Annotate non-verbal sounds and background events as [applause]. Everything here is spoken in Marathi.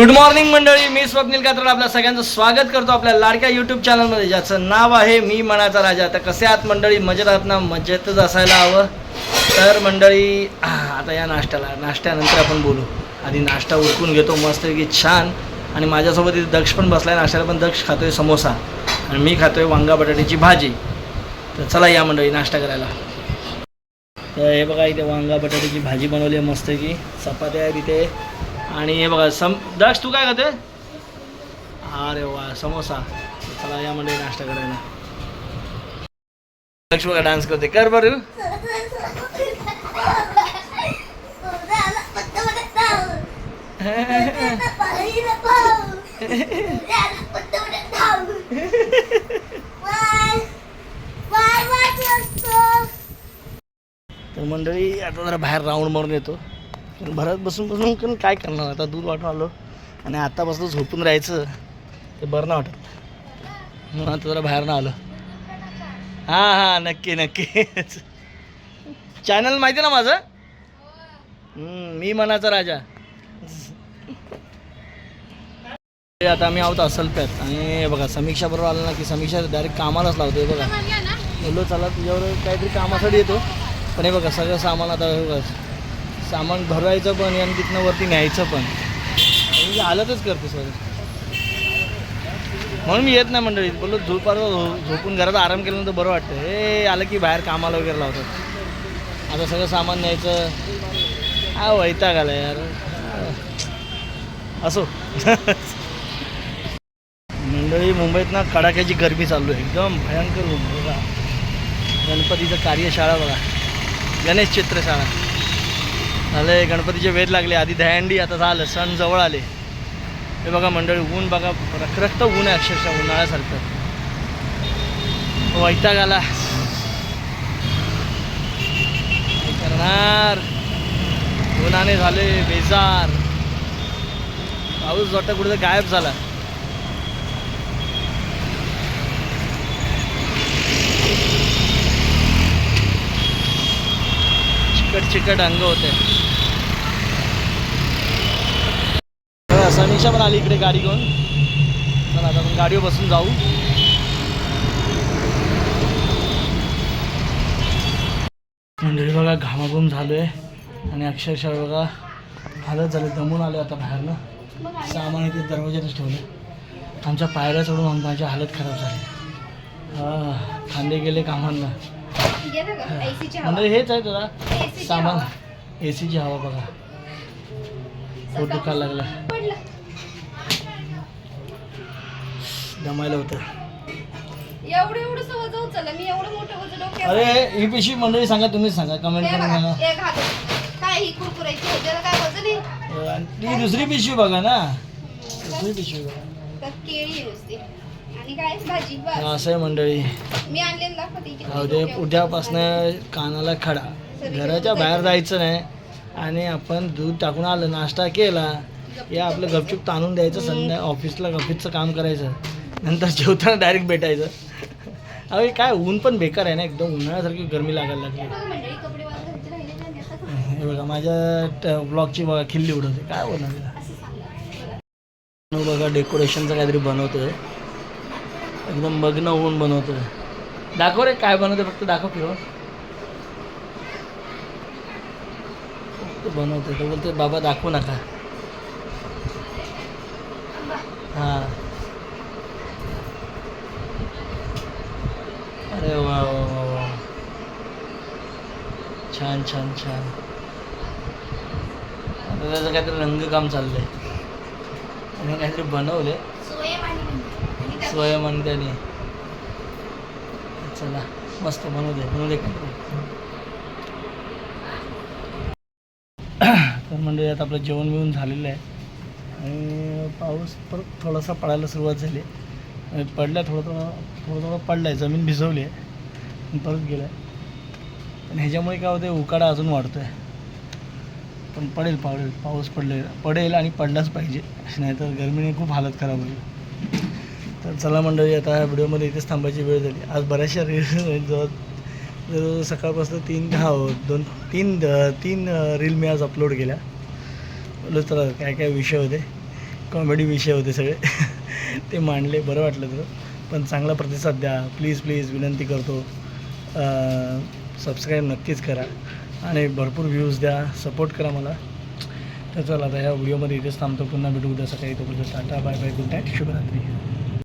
गुड मॉर्निंग मंडळी. मी स्वप्नील कात्र आपल्या सगळ्यांचं स्वागत करतो आपल्या लाडक्या यूट्यूब चॅनलमध्ये ज्याचं नाव आहे मी मनाचा राजा. तर कसे आहात मंडळी? मजेत आहात ना? मजेतच असायला हवं. तर मंडळी आता या नाश्त्याला. नाश्त्यानंतर आपण बोलू. आधी नाश्ता उरकून घेतो. मस्तपैकी छान. आणि माझ्यासोबत इथे दक्ष पण बसला आहे नाश्त्याला पण दक्ष खातोय समोसा. आणि मी खातोय वांगा बटाट्याची भाजी. तर चला या मंडळी नाश्ता करायला. तर हे बघा इथे वांगा बटाट्याची भाजी बनवली आहे मस्तपैकी. चपात्या आहेत इथे. आणि हे बघा सम दक्ष तू काय खाते अरे वा समोसा. चला या म्हणजे नाश्ता करायला. दक्ष बघा डान्स करते? कर बरं. तर मंडळी आता जरा बाहेर राऊंड मारून येतो. भरत बसून बसून पण काय करणार? आता दूध वाटून आलो. आणि आत्तापासून झोपून राहायचं. ते बरं नाही वाटत. म्हणून आता जरा बाहेर ना आलो. हां हां नक्की नक्कीच चॅनल माहिती ना माझं? मी मनाचा राजा. ते आता आम्ही आहोत असलप्यात आणि बघा समीक्षा बरोबर आलं ना की समीक्षा डायरेक्ट कामालाच लावते बघा. बोललो चला तुझ्यावर काहीतरी कामासाठी येतो. पण हे बघा सगळं सामान आता सामान भरवायचं पण आणि तिथनं वरती न्यायचं पण. म्हणजे हालतच करते सर म्हणून मी येत नाही मंडळीत बोललो झोपार झोपून घरात आराम केल्यानंतर बरं वाटतं. हे आलं की बाहेर कामाला वगैरे लावतात. आता सगळं सामान न्यायचं. हा वैताग आला यार. असो. [laughs] मंडळी मुंबईत ना कडाक्याची गर्मी चालू आहे. एकदम भयंकर बघा. गणपतीचं कार्यशाळा बघा. गणेश चित्रशाळा. झालं गणपतीचे वेध लागले आधी दहंडी आता झालं सण जवळ आले. हे बघा मंडळी ऊन बघा रखरखत ऊन आहे अक्षरशः उन्हाळ्यासारखं. वैताग आला करणार? उन्हाने झाले बेजार. पाऊस वाटतं कुठं गायब झाला. चिकट चिकट अंग होते बघा, समीक्षा पण आली इकडे गाडी घेऊन. चला आता आपण गाडीवर बसून जाऊ. मंडळी बघा घामाघूम झालो आहे आणि अक्षरशः बघा हालत झाले दमून आले आता बाहेरनं. सामान इथे दरवाज्यातच ठेवलं आमच्या पायऱ्या चढून आम- माझी हालत खराब झाली. खांदे गेले कामांना. म्हणजे हेच आहे तुला सामान. ए सीची हवा बघा. पोट दुखायला लागला? दमायला होतं. एवढं एवढं वजन उचललं मी एवढं मोठं वजन डोक्यावर अरे ही पिशवी मंडळी सांगा तुम्हीच सांगा कमेंट हे करून बघा, सांगा. एक हात. काय ही कुरकुरायची ह्याच्याला काय वजन आहे? आणि ती दुसरी पिशवी बघा ना. दुसरी पिशवी बघा. तर केळी आहे नुसती. आणि काय? भाजी बस. असं आहे मंडळी. मी आणलेलं दाखवते इथे. उद्या उद्यापासनं कानाला खडा. घराच्या बाहेर जायचं नाही. आणि आपण दूध टाकून आलं नाश्ता केला या आपलं गपचूप ताणून द्यायचं संध्या ऑफिसला ऑफिसचं काम करायचं नंतर जेवताना डायरेक्ट भेटायचं. अरे काय ऊन पण बेकार आहे ना एकदम उन्हाळ्यासारखी गरमी लागायला लागली. हे बघा माझ्या ब्लॉगची बघा खिल्ली उडवते. काय बोलणार तिला बघा डेकोरेशनचं काहीतरी बनवतोय. एकदम मग्न होऊन बनवतोय. दाखव रे काय बनवतोय फक्त दाखव फिरव बनवते बनवतोय तो बाबा दाखवू नका. हां. अरे वा वा वा वा छान छान छान. आता त्याचं काहीतरी रंगकाम चाललंय. आणि काहीतरी बनवले स्वयं आणि स्वयं त्याने. चला मस्त बनवू दे बनवू दे काहीतरी तर म्हणजे आता आपलं जेवण बिवून झालेलं आहे. आणि पाऊस परत थोडासा पडायला सुरुवात झाली. आहे पडला थोडं थोडं थोडं थोडं पडलं आहे जमीन भिजवली आहे. परत गेलं आहे पण ह्याच्यामुळे काय होते उकाडा अजून वाढतो आहे पण पडेल पडेल. पाऊस पडले पडेल आणि पडलाच पाहिजे. नाहीतर गरमीने खूप हालत खराब होईल. तर चला मंडळी आता व्हिडिओमध्ये इथेच थांबायची वेळ झाली. आज बऱ्याचशा रील जवळ सकाळपासून तीन हा हो, दोन तीन तीन रील मी आज अपलोड केल्या. बोललो चला काय काय विषय होते? कॉमेडी विषय होते सगळे. [laughs] ते मांडले बरं वाटलं तर. पण चांगला प्रतिसाद द्या. प्लीज प्लीज विनंती करतो. सबस्क्राईब नक्कीच करा. आणि भरपूर व्ह्यूज द्या. सपोर्ट करा मला. तर चला आता ह्या व्हिडिओमध्ये इथेच थांबतो. पुन्हा भेटू उद्या सकाळी. तो ta-ta bye bye good night शुभरात्री.